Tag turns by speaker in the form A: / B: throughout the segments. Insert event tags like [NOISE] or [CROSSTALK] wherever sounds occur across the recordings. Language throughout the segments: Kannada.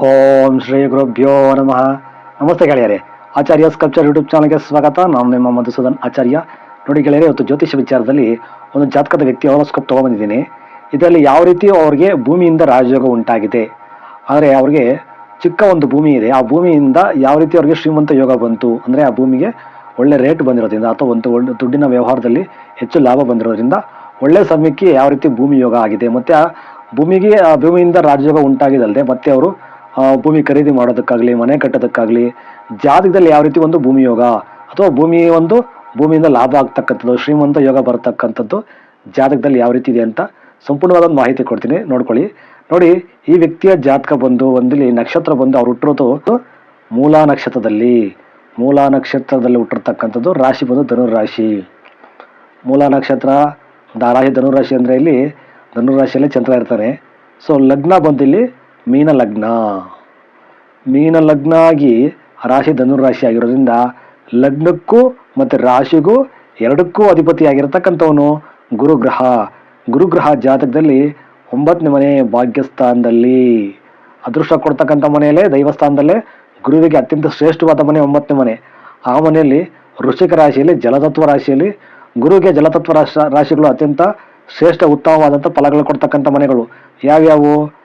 A: ಓಂ ಶ್ರೀ ಗುರುಭ್ಯೋ ನಮಃ. ನಮಸ್ತೆ ಗೆಳೆಯರೆ. ಆಚಾರ್ಯ ಸ್ಕಲ್ಪ್ಚರ್ ಯೂಟ್ಯೂಬ್ ಚಾನಲ್ಗೆ ಸ್ವಾಗತ. ನಾನು ನಿಮ್ಮ ಮಧುಸೂದನ್ ಆಚಾರ್ಯ. ನೋಡಿ ಗೆಳೆಯರೆ, ಇವತ್ತು ಜ್ಯೋತಿಷ್ಯ ವಿಚಾರದಲ್ಲಿ ಒಂದು ಜಾತಕದ ವ್ಯಕ್ತಿ ಹೊಲಸ್ಕೋಪ್ ತೊಗೊಂಬಂದಿದ್ದೀನಿ. ಇದರಲ್ಲಿ ಯಾವ ರೀತಿ ಅವ್ರಿಗೆ ಭೂಮಿಯಿಂದ ರಾಜಯೋಗ ಉಂಟಾಗಿದೆ. ಆದರೆ ಅವ್ರಿಗೆ ಚಿಕ್ಕ ಒಂದು ಭೂಮಿ ಇದೆ. ಆ ಭೂಮಿಯಿಂದ ಯಾವ ರೀತಿ ಅವ್ರಿಗೆ ಶ್ರೀಮಂತ ಯೋಗ ಬಂತು? ಅಂದರೆ ಆ ಭೂಮಿಗೆ ಒಳ್ಳೆ ರೇಟ್ ಬಂದಿರೋದ್ರಿಂದ ಅಥವಾ ಒಂದು ಒಳ್ಳೆ ದುಡ್ಡಿನ ವ್ಯವಹಾರದಲ್ಲಿ ಹೆಚ್ಚು ಲಾಭ ಬಂದಿರೋದ್ರಿಂದ ಒಳ್ಳೆ ಸಮಯಕ್ಕೆ ಯಾವ ರೀತಿ ಭೂಮಿ ಯೋಗ ಆಗಿದೆ. ಮತ್ತು ಆ ಭೂಮಿಗೆ, ಆ ಭೂಮಿಯಿಂದ ರಾಜಯೋಗ ಉಂಟಾಗಿದಲ್ಲದೆ ಮತ್ತೆ ಅವರು ಭೂಮಿ ಖರೀದಿ ಮಾಡೋದಕ್ಕಾಗಲಿ, ಮನೆ ಕಟ್ಟೋದಕ್ಕಾಗಲಿ ಜಾತಕದಲ್ಲಿ ಯಾವ ರೀತಿ ಒಂದು ಭೂಮಿ ಯೋಗ ಅಥವಾ ಭೂಮಿ ಒಂದು ಭೂಮಿಯಿಂದ ಲಾಭ ಆಗ್ತಕ್ಕಂಥದ್ದು, ಶ್ರೀಮಂತ ಯೋಗ ಬರತಕ್ಕಂಥದ್ದು ಜಾತಕದಲ್ಲಿ ಯಾವ ರೀತಿ ಇದೆ ಅಂತ ಸಂಪೂರ್ಣವಾದ ಒಂದು ಮಾಹಿತಿ ಕೊಡ್ತೀನಿ. ನೋಡ್ಕೊಳ್ಳಿ. ನೋಡಿ, ಈ ವ್ಯಕ್ತಿಯ ಜಾತಕ ಬಂದು, ಒಂದಿಲ್ಲಿ ನಕ್ಷತ್ರ ಬಂದು ಅವ್ರು ಹುಟ್ಟಿರೋದು ಮೂಲ ನಕ್ಷತ್ರದಲ್ಲಿ. ಮೂಲ ನಕ್ಷತ್ರದಲ್ಲಿ ಹುಟ್ಟಿರ್ತಕ್ಕಂಥದ್ದು ರಾಶಿ ಬಂದು ಧನುರಾಶಿ ಮೂಲ ನಕ್ಷತ್ರ ರಾಶಿ ಧನುರಾಶಿ ಅಂದರೆ ಇಲ್ಲಿ ಧನುರಾಶಿಯಲ್ಲಿ ಚಂದ್ರ ಇರ್ತಾರೆ. ಸೊ ಲಗ್ನ ಬಂದಿಲ್ಲಿ ಮೀನ ಲಗ್ನ ಮೀನ ಲಗ್ನ ಆಗಿ ರಾಶಿ ಧನುರಾಶಿ ಆಗಿರೋದ್ರಿಂದ ಲಗ್ನಕ್ಕೂ ಮತ್ತು ರಾಶಿಗೂ ಎರಡಕ್ಕೂ ಅಧಿಪತಿ ಆಗಿರತಕ್ಕಂಥವನು ಗುರುಗ್ರಹ. ಗುರುಗ್ರಹ ಜಾತಕದಲ್ಲಿ ಒಂಬತ್ತನೇ ಮನೆ ಭಾಗ್ಯಸ್ಥಾನದಲ್ಲಿ. ಅದೃಷ್ಟ ಕೊಡ್ತಕ್ಕಂಥ ಮನೆಯಲ್ಲೇ, ದೈವಸ್ಥಾನದಲ್ಲೇ ಗುರುವಿಗೆ ಅತ್ಯಂತ ಶ್ರೇಷ್ಠವಾದ ಮನೆ ಒಂಬತ್ತನೇ ಮನೆ. ಆ ಮನೆಯಲ್ಲಿ ವೃಶ್ಚಿಕ ರಾಶಿಯಲ್ಲಿ, ಜಲತತ್ವ ರಾಶಿಯಲ್ಲಿ ಗುರುವಿಗೆ ಜಲತತ್ವ ರಾಶ, ರಾಶಿಗಳು ಅತ್ಯಂತ ಶ್ರೇಷ್ಠ ಉತ್ತಮವಾದಂಥ ಫಲಗಳು ಕೊಡ್ತಕ್ಕಂಥ ಮನೆಗಳು. ಯಾವ್ಯಾವು?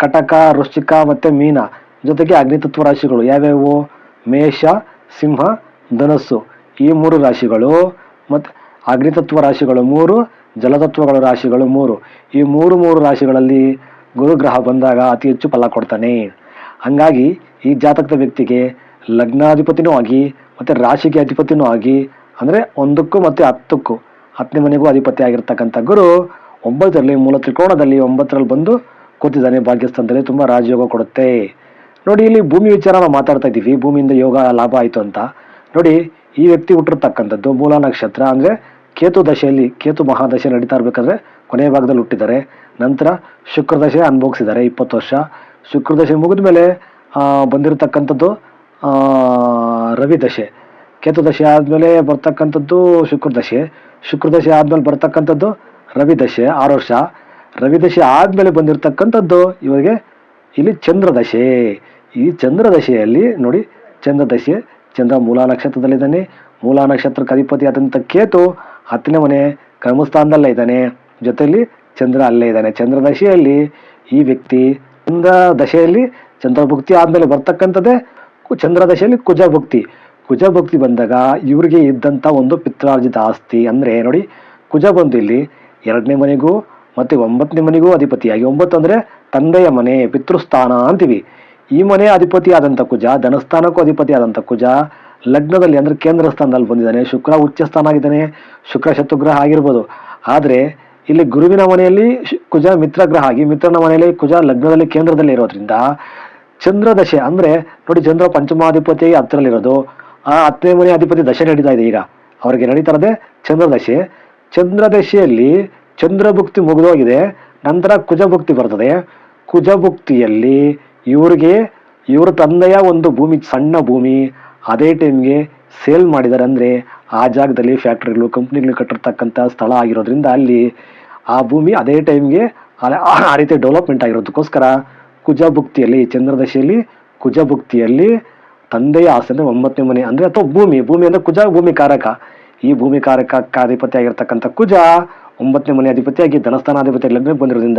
A: ಕಟಕ ವೃಶ್ಚಿಕ ಮತ್ತು ಮೀನ. ಜೊತೆಗೆ ಅಗ್ನಿತತ್ವ ರಾಶಿಗಳು ಯಾವ್ಯಾವು? ಮೇಷ, ಸಿಂಹ, ಧನಸ್ಸು. ಈ ಮೂರು ರಾಶಿಗಳು ಮತ್ತು ಅಗ್ನಿತತ್ವ ರಾಶಿಗಳು ಮೂರು ಜಲತತ್ವಗಳ ರಾಶಿಗಳು ಮೂರು. ಈ ಮೂರು ಮೂರು ರಾಶಿಗಳಲ್ಲಿ ಗುರುಗ್ರಹ ಬಂದಾಗ ಅತಿ ಹೆಚ್ಚು ಫಲ ಕೊಡ್ತಾನೆ. ಹಂಗಾಗಿ ಈ ಜಾತಕದ ವ್ಯಕ್ತಿಗೆ ಲಗ್ನಾಧಿಪತಿನೂ ಆಗಿ ಮತ್ತು ರಾಶಿಗೆ ಅಧಿಪತಿನೂ ಆಗಿ ಅಂದರೆ ಒಂದಕ್ಕೂ ಮತ್ತು ಹತ್ತಕ್ಕೂ ಹತ್ತನೇ ಮನೆಗೂ ಅಧಿಪತಿ ಆಗಿರ್ತಕ್ಕಂಥ ಗುರು ಒಂಬತ್ತರಲ್ಲಿ ಮೂಲ ತ್ರಿಕೋಣದಲ್ಲಿ ಒಂಬತ್ತರಲ್ಲಿ ಬಂದು ಕೂತಿದ್ದಾನೆ ಭಾಗ್ಯಸ್ಥಾನದಲ್ಲಿ ತುಂಬ ರಾಜಯೋಗ ಕೊಡುತ್ತೆ. ನೋಡಿ ಇಲ್ಲಿ ಭೂಮಿ ವಿಚಾರ ನಾವು ಮಾತಾಡ್ತಾ ಇದ್ದೀವಿ. ಭೂಮಿಯಿಂದ ಯೋಗ ಲಾಭ ಆಯಿತು ಅಂತ. ನೋಡಿ ಈ ವ್ಯಕ್ತಿ ಹುಟ್ಟಿರ್ತಕ್ಕಂಥದ್ದು ಮೂಲ ನಕ್ಷತ್ರ ಅಂದರೆ ಕೇತು ದಶೆಯಲ್ಲಿ ಕೇತು ಮಹಾದಶೆ ನಡೀತಾ ಇರಬೇಕಾದ್ರೆ ಕೊನೆಯ ಭಾಗದಲ್ಲಿ ಹುಟ್ಟಿದ್ದಾರೆ. ನಂತರ ಶುಕ್ರದಶೆ ಅನುಭವಿಸಿದ್ದಾರೆ ಇಪ್ಪತ್ತು ವರ್ಷ. ಶುಕ್ರದಶೆ ಮುಗಿದ ಮೇಲೆ ಬಂದಿರತಕ್ಕಂಥದ್ದು ಆ, ರವಿ ದಶೆ. ಕೇತು ದಶೆ ಆದಮೇಲೆ ಬರ್ತಕ್ಕಂಥದ್ದು ಶುಕ್ರದಶೆ. ಶುಕ್ರದಶೆ ಶುಕ್ರ ದಶೆ ಆದಮೇಲೆ ಬರ್ತಕ್ಕಂಥದ್ದು ರವಿ ದಶೆ ಆರು ವರ್ಷ. ರವಿ ದಶೆ ಆದಮೇಲೆ ಬಂದಿರತಕ್ಕಂಥದ್ದು ಇವರಿಗೆ ಇಲ್ಲಿ ಚಂದ್ರದಶೆ. ಈ ಚಂದ್ರದಶೆಯಲ್ಲಿ ನೋಡಿ ಚಂದ್ರ ದಶೆ ಚಂದ್ರ ಮೂಲ ನಕ್ಷತ್ರದಲ್ಲಿದ್ದಾನೆ. ಮೂಲ ನಕ್ಷತ್ರಕ್ಕೆ ಅಧಿಪತಿ ಆದಂಥ ಕೇತು ಹತ್ತನೇ ಮನೆ ಕರ್ಮಸ್ಥಾನದಲ್ಲೇ ಇದ್ದಾನೆ. ಜೊತೆಯಲ್ಲಿ ಚಂದ್ರ ಅಲ್ಲೇ ಇದ್ದಾನೆ. ಚಂದ್ರದಶೆಯಲ್ಲಿ ಈ ವ್ಯಕ್ತಿ ಚಂದ್ರ ದಶೆಯಲ್ಲಿ ಚಂದ್ರ ಭುಕ್ತಿ ಆದಮೇಲೆ ಬರ್ತಕ್ಕಂಥದ್ದೇ ಕು- ಚಂದ್ರ ದಶೆಯಲ್ಲಿ ಕುಜ ಭುಕ್ತಿ ಕುಜ ಭುಕ್ತಿ ಬಂದಾಗ ಇವರಿಗೆ ಇದ್ದಂಥ ಒಂದು ಪಿತ್ರಾರ್ಜಿತ ಆಸ್ತಿ ಅಂದರೆ ನೋಡಿ, ಕುಜ ಬಂದು ಇಲ್ಲಿ ಎರಡನೇ ಮನೆಗೂ ಮತ್ತು ಒಂಬತ್ತನೇ ಮನೆಗೂ ಅಧಿಪತಿಯಾಗಿ, ಒಂಬತ್ತು ಅಂದರೆ ತಂದೆಯ ಮನೆ, ಪಿತೃಸ್ಥಾನ ಅಂತೀವಿ. ಈ ಮನೆ ಅಧಿಪತಿ ಆದಂಥ ಕುಜ, ಧನಸ್ಥಾನಕ್ಕೂ ಅಧಿಪತಿ ಆದಂಥ ಕುಜ, ಲಗ್ನದಲ್ಲಿ ಅಂದರೆ ಕೇಂದ್ರ ಸ್ಥಾನದಲ್ಲಿ ಬಂದಿದ್ದಾನೆ, ಶುಕ್ರ ಉಚ್ಚ ಸ್ಥಾನ ಆಗಿದ್ದಾನೆ, ಶುಕ್ರ ಶತ್ರುಗ್ರಹ ಆಗಿರ್ಬೋದು. ಆದರೆ ಇಲ್ಲಿ ಗುರುವಿನ ಮನೆಯಲ್ಲಿ ಕುಜ ಕುಜ ಮಿತ್ರಗ್ರಹ ಆಗಿ, ಮಿತ್ರನ ಮನೆಯಲ್ಲಿ ಕುಜ ಲಗ್ನದಲ್ಲಿ ಕೇಂದ್ರದಲ್ಲಿ ಇರೋದ್ರಿಂದ ಚಂದ್ರ ದಶೆ ಅಂದ್ರೆ ನೋಡಿ ಚಂದ್ರ ಪಂಚಮಾಧಿಪತಿ ಹತ್ತರಲ್ಲಿರೋದು ಆ ಹತ್ತನೇ ಮನೆ ಅಧಿಪತಿ ದಶೆ ನಡೀತಾ ಇದೆ ಈಗ. ಅವರಿಗೆ ನಡೀತಾ ಇರೋದೇ ದಶೆ. ಚಂದ್ರ ದಶೆಯಲ್ಲಿ ಚಂದ್ರಭುಕ್ತಿ ಮುಗಿದೋಗಿದೆ, ನಂತರ ಕುಜಭುಕ್ತಿ ಬರ್ತದೆ. ಕುಜಭುಕ್ತಿಯಲ್ಲಿ ಇವ್ರಿಗೆ, ಇವ್ರ ತಂದೆಯ ಒಂದು ಭೂಮಿ, ಸಣ್ಣ ಭೂಮಿ, ಅದೇ ಟೈಮ್ಗೆ ಸೇಲ್ ಮಾಡಿದ್ದಾರೆ. ಅಂದರೆ ಆ ಜಾಗದಲ್ಲಿ ಫ್ಯಾಕ್ಟ್ರಿಗಳು ಕಂಪ್ನಿಗಳು ಕಟ್ಟಿರ್ತಕ್ಕಂಥ ಸ್ಥಳ ಆಗಿರೋದ್ರಿಂದ ಅಲ್ಲಿ ಆ ಭೂಮಿ ಅದೇ ಟೈಮ್ಗೆ ಆ ರೀತಿ ಡೆವಲಪ್ಮೆಂಟ್ ಆಗಿರೋದಕ್ಕೋಸ್ಕರ ಕುಜಭುಕ್ತಿಯಲ್ಲಿ, ಚಂದ್ರದಶೆಯಲ್ಲಿ ಕುಜಭುಕ್ತಿಯಲ್ಲಿ ತಂದೆಯ ಆಸ್ತಿ ಅಂದರೆ ಒಂಬತ್ತನೇ ಮನೆ, ಅಂದರೆ ಅಥವಾ ಭೂಮಿ ಭೂಮಿ ಅಂದರೆ ಕುಜ, ಭೂಮಿ ಕಾರಕ. ಈ ಭೂಮಿ ಕಾರಕಕ್ಕೆ ಅಧಿಪತಿ ಆಗಿರ್ತಕ್ಕಂಥ ಕುಜ ಒಂಬತ್ತನೇ ಮನೆ ಅಧಿಪತಿಯಾಗಿ ಧನಸ್ಥಾನಾಧಿಪತಿ ಲಗ್ನ ಬಂದಿರೋದ್ರಿಂದ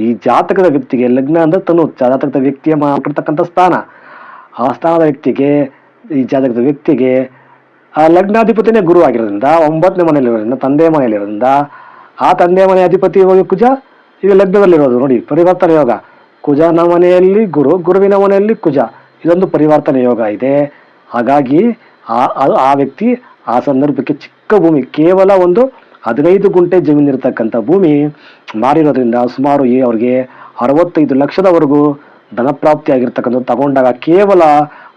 A: ಈ ಜಾತಕದ ವ್ಯಕ್ತಿಗೆ ಲಗ್ನ ಅಂದ್ರೆ ತನು ಜಾತಕದ ವ್ಯಕ್ತಿಯ ಮಾಡಿರ್ತಕ್ಕಂಥ ಸ್ಥಾನ. ಆ ಸ್ಥಾನದ ವ್ಯಕ್ತಿಗೆ, ಈ ಜಾತಕದ ವ್ಯಕ್ತಿಗೆ, ಆ ಲಗ್ನಾಧಿಪತಿನೇ ಗುರು ಆಗಿರೋದ್ರಿಂದ, ಒಂಬತ್ತನೇ ಮನೆಯಲ್ಲಿರೋದ್ರಿಂದ, ತಂದೆ ಮನೆಯಲ್ಲಿರೋದ್ರಿಂದ, ಆ ತಂದೆ ಮನೆ ಅಧಿಪತಿ ಹೋಗಿ ಕುಜ, ಈಗ ಲಗ್ನದಲ್ಲಿರೋದು. ನೋಡಿ, ಪರಿವರ್ತನೆ ಯೋಗ. ಕುಜನ ಮನೆಯಲ್ಲಿ ಗುರು, ಗುರುವಿನ ಮನೆಯಲ್ಲಿ ಕುಜ. ಇದೊಂದು ಪರಿವರ್ತನೆ ಯೋಗ ಇದೆ. ಹಾಗಾಗಿ ಆ- ಆ ವ್ಯಕ್ತಿ ಆ ಸಂದರ್ಭಕ್ಕೆ ಚಿಕ್ಕ ಭೂಮಿ, ಕೇವಲ ಒಂದು ಹದಿನೈದು ಗುಂಟೆ ಜಮೀನು ಇರತಕ್ಕಂಥ ಭೂಮಿ ಮಾರಿರೋದ್ರಿಂದ ಸುಮಾರು ಈ ಅವ್ರಿಗೆ ಅರವತ್ತೈದು ಲಕ್ಷದವರೆಗೂ ಧನಪ್ರಾಪ್ತಿ ಆಗಿರ್ತಕ್ಕಂಥದ್ದು ತಗೊಂಡಾಗ ಕೇವಲ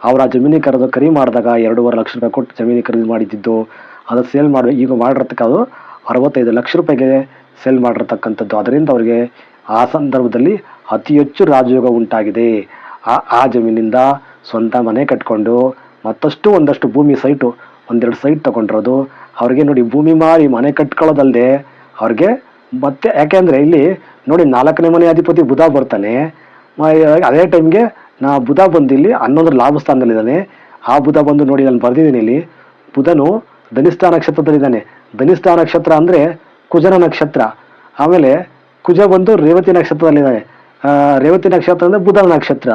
A: ಅವರ ಜಮೀನಿ ಕರೆದು ಖರೀದಿ ಮಾಡಿದಾಗ ಎರಡೂವರೆ ಲಕ್ಷ ರೂಪಾಯಿ ಕೊಟ್ಟು ಜಮೀನಿ ಖರೀದಿ ಮಾಡಿದ್ದು ಅದು ಸೇಲ್ ಮಾಡಿ, ಈಗ ಮಾಡಿರ್ತಕ್ಕ ಅದು ಅರವತ್ತೈದು ಲಕ್ಷ ರೂಪಾಯಿಗೆ ಸೇಲ್ ಮಾಡಿರ್ತಕ್ಕಂಥದ್ದು. ಅದರಿಂದ ಅವರಿಗೆ ಆ ಸಂದರ್ಭದಲ್ಲಿ ಅತಿ ಹೆಚ್ಚು ರಾಜಯೋಗ ಉಂಟಾಗಿದೆ. ಆ ಆ ಜಮೀನಿಂದ ಸ್ವಂತ ಮನೆ ಕಟ್ಕೊಂಡು ಮತ್ತಷ್ಟು ಒಂದಷ್ಟು ಭೂಮಿ ಸೈಟು, ಒಂದೆರಡು ಸೈಟ್ ತಗೊಂಡಿರೋದು ಅವ್ರಿಗೆ ನೋಡಿ ಭೂಮಿ ಮಾರಿ ಮನೆ ಕಟ್ಕೊಳ್ಳೋದಲ್ಲದೆ ಅವ್ರಿಗೆ ಮತ್ತೆ ಯಾಕೆಂದ್ರೆ ಇಲ್ಲಿ ನೋಡಿ ನಾಲ್ಕನೇ ಮನೆ ಅಧಿಪತಿ ಬುಧ ಬರ್ತಾನೆ. ಅದೇ ಟೈಮ್ಗೆ ನಾ ಬುಧ ಬಂದು ಇಲ್ಲಿ ಹನ್ನೊಂದರ ಲಾಭ ಸ್ಥಾನದಲ್ಲಿದ್ದಾನೆ. ಆ ಬುಧ ಬಂದು ನೋಡಿ ನಾನು ಬರ್ದಿದ್ದೀನಿ ಇಲ್ಲಿ. ಬುಧನು ಧನಿಷ್ಠ ನಕ್ಷತ್ರದಲ್ಲಿದ್ದಾನೆ. ಧನಿಷ್ಠ ನಕ್ಷತ್ರ ಅಂದರೆ ಕುಜನ ನಕ್ಷತ್ರ. ಆಮೇಲೆ ಕುಜ ಬಂದು ರೇವತಿ ನಕ್ಷತ್ರದಲ್ಲಿದ್ದಾನೆ. ರೇವತಿ ನಕ್ಷತ್ರ ಅಂದರೆ ಬುಧನ ನಕ್ಷತ್ರ.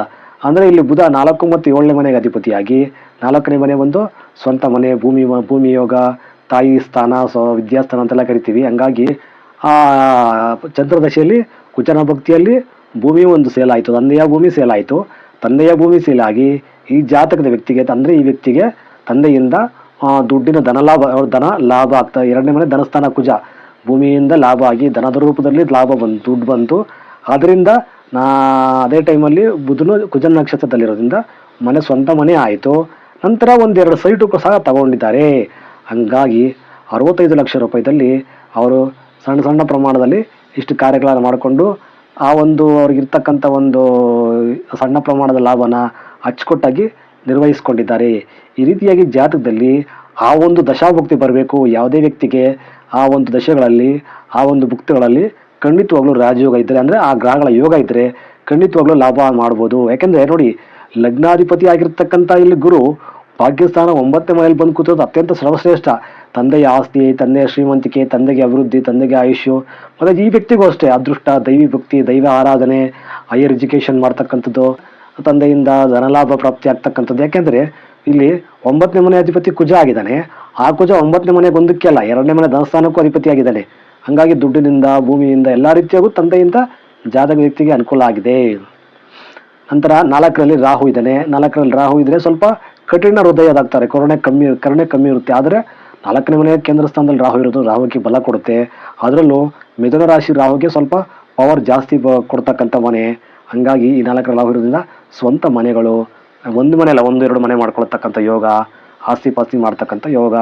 A: ಅಂದರೆ ಇಲ್ಲಿ ಬುಧ ನಾಲ್ಕು ಮತ್ತು ಏಳನೇ ಮನೆಗೆ ಅಧಿಪತಿಯಾಗಿ ನಾಲ್ಕನೇ ಮನೆ ಬಂದು ಸ್ವಂತ ಮನೆ, ಭೂಮಿ ಭೂಮಿ ಯೋಗ ತಾಯಿ ಸ್ಥಾನ, ಸೊ ವಿದ್ಯಾಸ್ಥಾನ ಅಂತೆಲ್ಲ ಕರಿತೀವಿ. ಹಂಗಾಗಿ ಆ ಚಂದ್ರದಶೆಯಲ್ಲಿ ಕುಚನ ಭಕ್ತಿಯಲ್ಲಿ ಭೂಮಿ ಒಂದು ಸೇಲ್ ಆಯಿತು. ತಂದೆಯ ಭೂಮಿ ಸೇಲ್ ಆಯಿತು. ತಂದೆಯ ಭೂಮಿ ಸೇಲ್ ಆಗಿ ಈ ಜಾತಕದ ವ್ಯಕ್ತಿಗೆ, ಅಂದರೆ ಈ ವ್ಯಕ್ತಿಗೆ ತಂದೆಯಿಂದ ದುಡ್ಡಿನ ಧನ ಲಾಭ ಧನ ಲಾಭ ಆಗ್ತಾ, ಎರಡನೇ ಮನೆ ಧನಸ್ಥಾನ ಕುಜ. ಭೂಮಿಯಿಂದ ಲಾಭ ಆಗಿ ಧನದ ರೂಪದಲ್ಲಿ ಲಾಭ ಬಂತು ದುಡ್ಡು ಬಂತು. ಆದ್ದರಿಂದ ನಾ, ಅದೇ ಟೈಮಲ್ಲಿ ಬುಧನು ಕುಜನ ನಕ್ಷತ್ರದಲ್ಲಿರೋದ್ರಿಂದ ಮನೆ ಸ್ವಂತ ಮನೆ ಆಯಿತು. ನಂತರ ಒಂದೆರಡು ಸೈಟು ಸಹ ತಗೊಂಡಿದ್ದಾರೆ. ಹಂಗಾಗಿ ಅರವತ್ತೈದು ಲಕ್ಷ ರೂಪಾಯಿದಲ್ಲಿ ಅವರು ಸಣ್ಣ ಸಣ್ಣ ಪ್ರಮಾಣದಲ್ಲಿ ಇಷ್ಟು ಕಾರ್ಯಗಳನ್ನು ಮಾಡಿಕೊಂಡು ಆ ಒಂದು ಅವ್ರಿಗಿರ್ತಕ್ಕಂಥ ಒಂದು ಸಣ್ಣ ಪ್ರಮಾಣದ ಲಾಭನ ಅಚ್ಚುಕಟ್ಟಾಗಿ ನಿರ್ವಹಿಸ್ಕೊಂಡಿದ್ದಾರೆ. ಈ ರೀತಿಯಾಗಿ ಜಾತಕದಲ್ಲಿ ಆ ಒಂದು ದಶಾಭುಕ್ತಿ ಬರಬೇಕು, ಯಾವುದೇ ವ್ಯಕ್ತಿಗೆ ಆ ಒಂದು ದಶೆಗಳಲ್ಲಿ, ಆ ಒಂದು ಭುಕ್ತಿಗಳಲ್ಲಿ ಖಂಡಿತವಾಗ್ಲೂ ರಾಜಯೋಗ ಇದ್ದರೆ, ಅಂದರೆ ಆ ಗ್ರಹಗಳ ಯೋಗ ಇದ್ದರೆ ಖಂಡಿತವಾಗ್ಲೂ ಲಾಭ ಮಾಡ್ಬೋದು. ಯಾಕೆಂದರೆ ನೋಡಿ, ಲಗ್ನಾಧಿಪತಿ ಆಗಿರ್ತಕ್ಕಂಥ ಇಲ್ಲಿ ಗುರು ಭಾಗ್ಯಸ್ಥಾನ ಒಂಬತ್ತನೇ ಮನೆಯಲ್ಲಿ ಬಂದು ಕೂತಿರೋದು ಅತ್ಯಂತ ಸರ್ವಶ್ರೇಷ್ಠ. ತಂದೆಯ ಆಸ್ತಿ, ತಂದೆಯ ಶ್ರೀಮಂತಿಕೆ, ತಂದೆಗೆ ಅಭಿವೃದ್ಧಿ, ತಂದೆಗೆ ಆಯುಷ್ಯು. ಮತ್ತು ಈ ವ್ಯಕ್ತಿಗೂ ಅಷ್ಟೇ, ಅದೃಷ್ಟ, ದೈವಿ ಭಕ್ತಿ, ದೈವ ಆರಾಧನೆ ಹೈಯರ್ ಎಜುಕೇಷನ್ ಮಾಡ್ತಕ್ಕಂಥದ್ದು, ತಂದೆಯಿಂದ ಧನಲಾಭ ಪ್ರಾಪ್ತಿ ಆಗ್ತಕ್ಕಂಥದ್ದು. ಯಾಕೆಂದರೆ ಇಲ್ಲಿ ಒಂಬತ್ತನೇ ಮನೆ ಅಧಿಪತಿ ಕುಜ ಆಗಿದ್ದಾನೆ. ಆ ಕುಜ ಒಂಬತ್ತನೇ ಮನೆ ಒಂದಕ್ಕೆ ಅಲ್ಲ, ಎರಡನೇ ಮನೆ ಧನಸ್ಥಾನಕ್ಕೂ ಅಧಿಪತಿ ಆಗಿದ್ದಾನೆ. ಹಂಗಾಗಿ ದುಡ್ಡಿನಿಂದ, ಭೂಮಿಯಿಂದ ಎಲ್ಲ ರೀತಿಯಾಗೂ ತಂದೆಯಿಂದ ಜಾತಕ ವ್ಯಕ್ತಿಗೆ ಅನುಕೂಲ ಆಗಿದೆ. ನಂತರ ನಾಲ್ಕರಲ್ಲಿ ರಾಹು ಇದ್ದಾನೆ. ನಾಲ್ಕರಲ್ಲಿ ರಾಹು ಇದ್ರೆ ಸ್ವಲ್ಪ ಕಠಿಣ ಹೃದಯದಾಗ್ತಾರೆ. ಕರುಣೆ ಕಮ್ಮಿ ಕರುಣೆ ಕಮ್ಮಿ ಇರುತ್ತೆ. ಆದರೆ ನಾಲ್ಕನೇ ಮನೆಯ ಕೇಂದ್ರ ಸ್ಥಾನದಲ್ಲಿ ರಾಹು ಇರೋದು ರಾಹುಗೆ ಬಲ ಕೊಡುತ್ತೆ. ಅದರಲ್ಲೂ ಮಿಥುನ ರಾಶಿ ರಾಹುಗೆ ಸ್ವಲ್ಪ ಪವರ್ ಜಾಸ್ತಿ ಬ- ಕೊಡ್ತಕ್ಕಂಥ ಮನೆ. ಹಂಗಾಗಿ ಈ ನಾಲ್ಕರ ರಾಹು ಇರೋದ್ರಿಂದ ಸ್ವಂತ ಮನೆಗಳು, ಒಂದು ಮನೆ ಅಲ್ಲ ಒಂದು, ಎರಡು ಮನೆ ಮಾಡ್ಕೊಳ್ತಕ್ಕಂಥ ಯೋಗ ಆಸ್ತಿ ಪಾಸ್ತಿ ಮಾಡ್ತಕ್ಕಂಥ ಯೋಗ,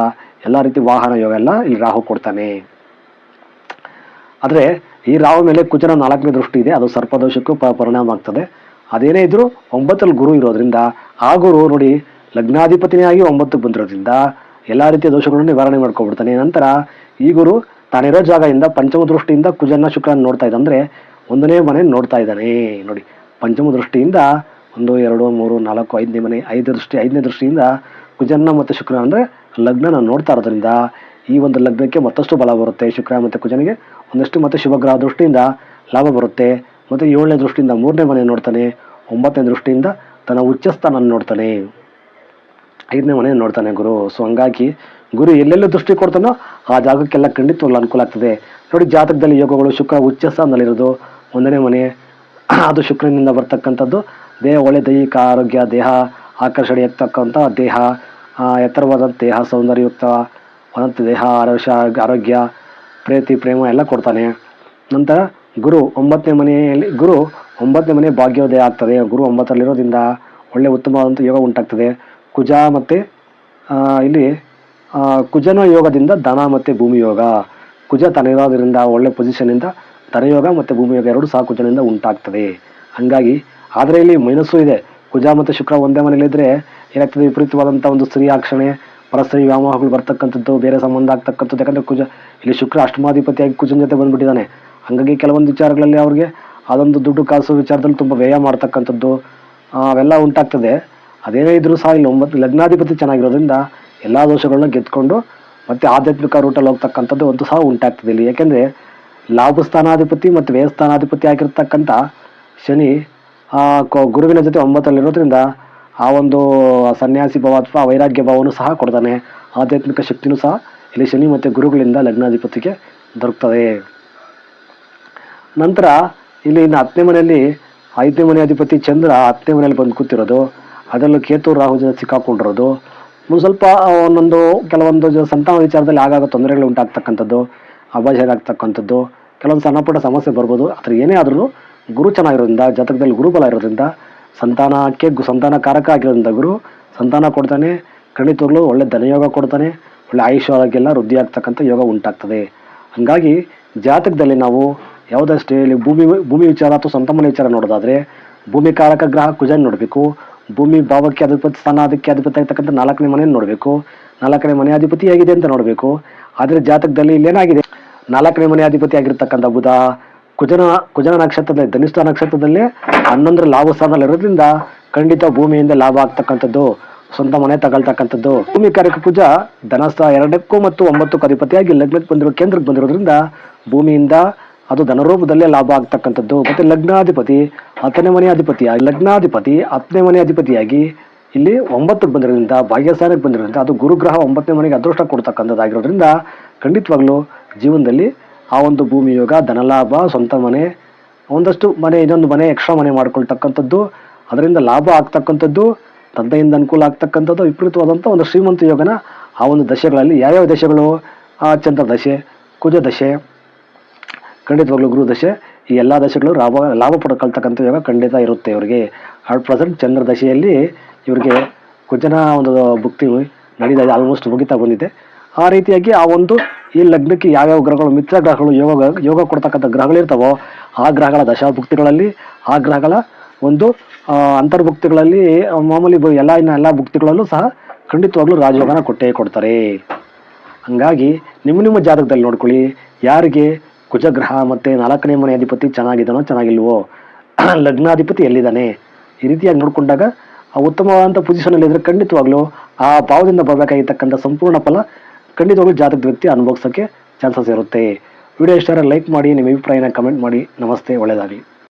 A: ಎಲ್ಲ ರೀತಿ ವಾಹನ ಯೋಗ ಎಲ್ಲ ಇಲ್ಲಿ ರಾಹು ಕೊಡ್ತಾನೆ. ಆದರೆ ಈ ರಾಹು ಮೇಲೆ ಕುಜನ ನಾಲ್ಕನೇ ದೃಷ್ಟಿ ಇದೆ. ಅದು ಸರ್ಪದೋಷಕ್ಕೂ ಪರಿಣಾಮ ಆಗ್ತದೆ. ಅದೇನೇ ಇದ್ರೂ ಒಂಬತ್ತಲ್ಲಿ ಗುರು ಇರೋದ್ರಿಂದ ಆ ಗುರು ನೋಡಿ ಲಗ್ನಾಧಿಪತಿನೇ ಆಗಿ ಒಂಬತ್ತು ಬಂದಿರೋದ್ರಿಂದ ಎಲ್ಲ ರೀತಿಯ ದೋಷಗಳನ್ನು ನಿವಾರಣೆ ಮಾಡ್ಕೊಬಿಡ್ತಾನೆ. ನಂತರ ಈ ಗುರು ತಾನಿರೋ ಜಾಗದಿಂದ ಪಂಚಮ ದೃಷ್ಟಿಯಿಂದ ಕುಜನ ಶುಕ್ರನ ನೋಡ್ತಾ ಇದ್ದಂದ್ರೆ ಒಂದನೇ ಮನೆ ನೋಡ್ತಾ ಇದ್ದಾನೆ. ನೋಡಿ ಪಂಚಮ ದೃಷ್ಟಿಯಿಂದ ಒಂದು, ಎರಡು, ಮೂರು, ನಾಲ್ಕು, ಐದನೇ ಮನೆ ಐದು ದೃಷ್ಟಿ, ಐದನೇ ದೃಷ್ಟಿಯಿಂದ ಕುಜನ್ನ ಮತ್ತು ಶುಕ್ರ ಅಂದರೆ ಲಗ್ನನ ನೋಡ್ತಾ ಇರೋದ್ರಿಂದ ಈ ಒಂದು ಲಗ್ನಕ್ಕೆ ಮತ್ತಷ್ಟು ಬಲ ಬರುತ್ತೆ. ಶುಕ್ರ ಮತ್ತು ಕುಜನಿಗೆ ಒಂದಷ್ಟು ಮತ್ತು ಶುಭಗ್ರಹ ದೃಷ್ಟಿಯಿಂದ ಲಾಭ ಬರುತ್ತೆ. ಮತ್ತು ಏಳನೇ ದೃಷ್ಟಿಯಿಂದ ಮೂರನೇ ಮನೆ ನೋಡ್ತಾನೆ. ಒಂಬತ್ತನೇ ದೃಷ್ಟಿಯಿಂದ ತನ್ನ ಉಚ್ಚ ಸ್ಥಾನ ನೋಡ್ತಾನೆ. ಐದನೇ ಮನೆ ನೋಡ್ತಾನೆ ಗುರು. ಸೊ ಹಂಗಾಗಿ ಗುರು ಎಲ್ಲೆಲ್ಲೂ ದೃಷ್ಟಿ ಕೊಡ್ತಾನೋ ಆ ಜಾಗಕ್ಕೆಲ್ಲ ಖಂಡಿತವಾಗ್ಲೂ ಅನುಕೂಲ ಆಗ್ತದೆ. ನೋಡಿ, ಜಾತಕದಲ್ಲಿ ಯೋಗಗಳು ಶುಕ್ರ ಉಚ್ಚ ಸ್ಥಾನದಲ್ಲಿರೋದು ಒಂದನೇ ಮನೆ. [CLEARS THROAT] ಅದು ಶುಕ್ರನಿಂದ ಬರ್ತಕ್ಕಂಥದ್ದು. ದೇಹ ಒಳ್ಳೆ ದೈಹಿಕ ಆರೋಗ್ಯ, ದೇಹ ಆಕರ್ಷಣೆ ಎತ್ತಕ್ಕಂಥ ದೇಹ ಎತ್ತರವಾದಂಥ ದೇಹ, ಸೌಂದರ್ಯಯುಕ್ತ ಅನಂತ ದೇಹ, ಆರೋಗ್ಯ ಆರೋಗ್ಯ, ಪ್ರೀತಿ, ಪ್ರೇಮ ಎಲ್ಲ ಕೊಡ್ತಾನೆ. ನಂತರ ಗುರು ಒಂಬತ್ತನೇ ಮನೆಯಲ್ಲಿ, ಗುರು ಒಂಬತ್ತನೇ ಮನೆ ಭಾಗ್ಯೋದಯ ಆಗ್ತದೆ. ಗುರು ಒಂಬತ್ತರಲ್ಲಿರೋದ್ರಿಂದ ಒಳ್ಳೆ ಉತ್ತಮವಾದಂಥ ಯೋಗ ಉಂಟಾಗ್ತದೆ. ಕುಜ ಮತ್ತು ಇಲ್ಲಿ ಕುಜನ ಯೋಗದಿಂದ ಧನ ಮತ್ತು ಭೂಮಿ ಯೋಗ ಕುಜ ತನಗಿರೋದ್ರಿಂದ ಒಳ್ಳೆ ಪೊಸಿಷನಿಂದ ಧನಯೋಗ ಮತ್ತು ಭೂಮಿ ಯೋಗ ಎರಡು ಸಹ ಕುಜನಿಂದ ಉಂಟಾಗ್ತದೆ. ಹಂಗಾಗಿ, ಆದರೆ ಇಲ್ಲಿ ಮೈನಸ್ಸು ಇದೆ. ಕುಜ ಮತ್ತು ಶುಕ್ರ ಒಂದೇ ಮನೇಲಿದ್ದರೆ ಏನಾಗ್ತದೆ? ವಿಪರೀತವಾದಂಥ ಒಂದು ಸ್ತ್ರೀ ಆಕ್ಷಣೆ, ಪರಸ್ತ್ರೀ ವ್ಯಾಮೋಹಗಳು ಬರ್ತಕ್ಕಂಥದ್ದು, ಬೇರೆ ಸಂಬಂಧ ಆಗ್ತಕ್ಕಂಥದ್ದು. ಯಾಕಂದರೆ ಕುಜ, ಇಲ್ಲಿ ಶುಕ್ರ ಅಷ್ಟಮಾಧಿಪತಿಯಾಗಿ ಕುಜನ ಜೊತೆ ಬಂದುಬಿಟ್ಟಿದ್ದಾನೆ. ಹಂಗಾಗಿ ಕೆಲವೊಂದು ವಿಚಾರಗಳಲ್ಲಿ ಅವ್ರಿಗೆ ಅದೊಂದು ದುಡ್ಡು ಕಾಸು ವಿಚಾರದಲ್ಲಿ ತುಂಬ ವ್ಯಯ ಮಾಡ್ತಕ್ಕಂಥದ್ದು ಅವೆಲ್ಲ ಉಂಟಾಗ್ತದೆ. ಅದೇನೇ ಇದ್ರೂ ಸಹ ಇಲ್ಲಿ ಒಂಬತ್ತು ಲಗ್ನಾಧಿಪತಿ ಚೆನ್ನಾಗಿರೋದ್ರಿಂದ ಎಲ್ಲ ದೋಷಗಳನ್ನ ಗೆದ್ಕೊಂಡು ಮತ್ತೆ ಆಧ್ಯಾತ್ಮಿಕ ರೂಟಲ್ಲಿ ಹೋಗ್ತಕ್ಕಂಥದ್ದು ಒಂದು ಸಹ ಉಂಟಾಗ್ತದೆ ಇಲ್ಲಿ. ಯಾಕೆಂದರೆ ಲಾಭ ಸ್ಥಾನಾಧಿಪತಿ ಮತ್ತು ವ್ಯಯ ಸ್ಥಾನಾಧಿಪತಿ ಆಗಿರ್ತಕ್ಕಂಥ ಶನಿ ಗುರುವಿನ ಜೊತೆ ಒಂಬತ್ತಲ್ಲಿರೋದ್ರಿಂದ ಆ ಒಂದು ಸನ್ಯಾಸಿ ಭಾವ ಅಥವಾ ವೈರಾಗ್ಯ ಭಾವನೂ ಸಹ ಕೊಡ್ತಾನೆ. ಆಧ್ಯಾತ್ಮಿಕ ಶಕ್ತಿನೂ ಸಹ ಇಲ್ಲಿ ಶನಿ ಮತ್ತು ಗುರುಗಳಿಂದ ಲಗ್ನಾಧಿಪತಿಗೆ ದೊರಕ್ತದೆ. ನಂತರ ಇಲ್ಲಿ ಇನ್ನು ಹತ್ತನೇ ಮನೆಯಲ್ಲಿ ಐದನೇ ಮನೆ ಅಧಿಪತಿ ಚಂದ್ರ ಹತ್ತನೇ ಮನೆಯಲ್ಲಿ ಬಂದು ಕೂತಿರೋದು. ಅದರಲ್ಲೂ ಕೇತು ರಾಹು ಜೊತೆ ಸಿಕ್ಕಾಕೊಂಡಿರೋದು. ಸ್ವಲ್ಪ ಒಂದೊಂದು, ಕೆಲವೊಂದು ಸಂತಾನ ವಿಚಾರದಲ್ಲಿ ಆಗಾಗ ತೊಂದರೆಗಳು ಉಂಟಾಗ್ತಕ್ಕಂಥದ್ದು ಅಭಾಷೆ ಆಗ್ತಕ್ಕಂಥದ್ದು ಕೆಲವೊಂದು ಸಣ್ಣ ಪುಟ್ಟ ಸಮಸ್ಯೆ ಬರ್ಬೋದು. ಆದರೆ ಏನೇ ಆದ್ರೂ ಗುರು ಚೆನ್ನಾಗಿರೋದ್ರಿಂದ, ಜಾತಕದಲ್ಲಿ ಗುರುಬಲ ಇರೋದ್ರಿಂದ, ಸಂತಾನಕ್ಕೆ ಸಂತಾನ ಸಂತಾನಕಾರಕ ಆಗಿರೋದ್ರಿಂದ ಗುರು ಸಂತಾನ ಕೊಡ್ತಾನೆ, ಖಂಡಿತವಾಗ್ಲೂ ಒಳ್ಳೆ ಧನಯೋಗ ಕೊಡ್ತಾನೆ, ಒಳ್ಳೆ ಆಯುಷ್ಯ ಆರೋಗ್ಯ ವೃದ್ಧಿ ಆಗ್ತಕ್ಕಂಥ ಯೋಗ ಉಂಟಾಗ್ತದೆ. ಹಂಗಾಗಿ ಜಾತಕದಲ್ಲಿ ನಾವು ಯಾವುದಷ್ಟೇ, ಇಲ್ಲಿ ಭೂಮಿ ಭೂಮಿ ವಿಚಾರ ಅಥವಾ ಸಂತಮನ ವಿಚಾರ ನೋಡೋದಾದ್ರೆ ಭೂಮಿ ಕಾರಕ ಗ್ರಹ ಕುಜನ್ ನೋಡಬೇಕು. ಭೂಮಿ ಭಾವಕ್ಕೆ ಅಧಿಪತಿ ಸ್ಥಾನ, ಅದಕ್ಕೆ ಅಧಿಪತಿ ಆಗ್ತಕ್ಕಂಥ ನಾಲ್ಕನೇ ಮನೆಯನ್ನು ನೋಡಬೇಕು. ನಾಲ್ಕನೇ ಮನೆ ಅಧಿಪತಿ ಹೇಗಿದೆ ಅಂತ ನೋಡಬೇಕು. ಆದರೆ ಜಾತಕದಲ್ಲಿ ಇಲ್ಲೇನಾಗಿದೆ ನಾಲ್ಕನೇ ಮನೆ ಅಧಿಪತಿ ಆಗಿರ್ತಕ್ಕಂಥ ಬುಧ, ಕುಜನ ಕುಜನ ನಕ್ಷತ್ರದಲ್ಲಿ ಧನಿಷ್ಠ ನಕ್ಷತ್ರದಲ್ಲಿ ಹನ್ನೊಂದರ ಲಾಭ ಸ್ಥಾನದಲ್ಲಿ ಇರೋದ್ರಿಂದ ಖಂಡಿತ ಭೂಮಿಯಿಂದ ಲಾಭ ಆಗ್ತಕ್ಕಂಥದ್ದು, ಸ್ವಂತ ಮನೆ ತಗೊಳ್ತಕ್ಕಂಥದ್ದು. ಭೂಮಿ ಕಾರ್ಯಕ್ಕೆ ಪೂಜಾ, ಧನಸ್ಥ ಎರಡಕ್ಕೂ ಮತ್ತು ಒಂಬತ್ತು ಅಧಿಪತಿಯಾಗಿ ಲಗ್ನಕ್ಕೆ ಬಂದಿರೋ ಕೇಂದ್ರಕ್ಕೆ ಬಂದಿರೋದ್ರಿಂದ ಭೂಮಿಯಿಂದ ಅದು ಧನರೂಪದಲ್ಲೇ ಲಾಭ ಆಗ್ತಕ್ಕಂಥದ್ದು. ಮತ್ತೆ ಲಗ್ನಾಧಿಪತಿ ಹತ್ತನೇ ಮನೆ ಅಧಿಪತಿಯಾಗಿ ಲಗ್ನಾಧಿಪತಿ ಹತ್ತನೇ ಮನೆ ಅಧಿಪತಿಯಾಗಿ ಇಲ್ಲಿ ಒಂಬತ್ತಕ್ಕೆ ಬಂದಿರೋದ್ರಿಂದ ಭಾಗ್ಯಸ್ಥಾನಕ್ಕೆ ಬಂದಿರೋದ್ರಿಂದ, ಅದು ಗುರುಗ್ರಹ ಒಂಬತ್ತನೇ ಮನೆಗೆ ಅದೃಷ್ಟ ಕೊಡ್ತಕ್ಕಂಥದ್ದಾಗಿರೋದ್ರಿಂದ ಖಂಡಿತವಾಗ್ಲೂ ಜೀವನದಲ್ಲಿ ಆ ಒಂದು ಭೂಮಿ ಯೋಗ, ಧನಲಾಭ, ಸ್ವಂತ ಮನೆ, ಒಂದಷ್ಟು ಮನೆ, ಇನ್ನೊಂದು ಮನೆ, ಎಕ್ಸ್ಟ್ರಾ ಮನೆ ಮಾಡ್ಕೊಳ್ತಕ್ಕಂಥದ್ದು, ಅದರಿಂದ ಲಾಭ ಆಗ್ತಕ್ಕಂಥದ್ದು, ತಂದೆಯಿಂದ ಅನುಕೂಲ ಆಗ್ತಕ್ಕಂಥದ್ದು, ವಿಪರೀತವಾದಂಥ ಒಂದು ಶ್ರೀಮಂತ ಯೋಗನ ಆ ಒಂದು ದಶೆಗಳಲ್ಲಿ ಯಾವ್ಯಾವ ದಶೆಗಳು? ಚಂದ್ರ ದಶೆ, ಕುಜ ದಶೆ, ಖಂಡಿತವಾಗ್ಲೂ ಗುರು ದಶೆ ಈ ಎಲ್ಲ ದಶೆಗಳು ಲಾಭ ಲಾಭ ಪಡ್ಕೊಳ್ತಕ್ಕಂಥ ಯೋಗ ಖಂಡಿತ ಇರುತ್ತೆ ಇವರಿಗೆ. ಅಟ್ ಪ್ರೆಸೆಂಟ್ ಚಂದ್ರ ದಶೆಯಲ್ಲಿ ಇವರಿಗೆ ಕುಜನ ಒಂದು ಭುಕ್ತಿ ನಡೀತಾ ಆಲ್ಮೋಸ್ಟ್ ಮುಗಿತಾ ಬಂದಿದೆ. ಆ ರೀತಿಯಾಗಿ ಆ ಒಂದು ಈ ಲಗ್ನಕ್ಕೆ ಯಾವ್ಯಾವ ಗ್ರಹಗಳು, ಮಿತ್ರ ಗ್ರಹಗಳು, ಯೋಗ ಯೋಗ ಕೊಡ್ತಕ್ಕಂಥ ಗ್ರಹಗಳಿರ್ತಾವೋ ಆ ಗ್ರಹಗಳ ದಶಾಭುಕ್ತಿಗಳಲ್ಲಿ, ಆ ಗ್ರಹಗಳ ಒಂದು ಅಂತರ್ಭುಕ್ತಿಗಳಲ್ಲಿ ಮಾಮೂಲಿ ಎಲ್ಲ ಇನ್ನ ಎಲ್ಲ ಭುಕ್ತಿಗಳಲ್ಲೂ ಸಹ ಖಂಡಿತವಾಗ್ಲೂ ರಾಜಯೋಗನ ಕೊಟ್ಟೇ ಕೊಡ್ತಾರೆ. ಹಂಗಾಗಿ ನಿಮ್ಮ ನಿಮ್ಮ ಜಾತಕದಲ್ಲಿ ನೋಡ್ಕೊಳ್ಳಿ, ಯಾರಿಗೆ ಕುಜಗ್ರಹ ಮತ್ತು ನಾಲ್ಕನೇ ಮನೆ ಅಧಿಪತಿ ಚೆನ್ನಾಗಿದ್ದಾನೋ ಚೆನ್ನಾಗಿಲ್ವೋ? [CLEARS THROAT] ಲಗ್ನಾಧಿಪತಿ ಎಲ್ಲಿದ್ದಾನೆ? ಈ ರೀತಿಯಾಗಿ ನೋಡ್ಕೊಂಡಾಗ ಆ ಉತ್ತಮವಾದಂಥ ಪೊಸಿಷನಲ್ಲಿದ್ದರೆ ಖಂಡಿತವಾಗ್ಲೂ ಆ ಭಾವದಿಂದ ಬರಬೇಕಾಗಿರ್ತಕ್ಕಂಥ ಸಂಪೂರ್ಣ ಫಲ ಖಂಡಿತವಾಗ್ಲೂ ಜಾತಕ ವ್ಯಕ್ತಿ ಅನುಭವಿಸೋಕ್ಕೆ ಚಾನ್ಸಸ್ ಇರುತ್ತೆ. ವಿಡಿಯೋ ಇಷ್ಟ ಲೈಕ್ ಮಾಡಿ, ನಿಮ್ಮ ಅಭಿಪ್ರಾಯನ ಕಮೆಂಟ್ ಮಾಡಿ. ನಮಸ್ತೆ, ಒಳ್ಳೆಯದಾಗಲಿ.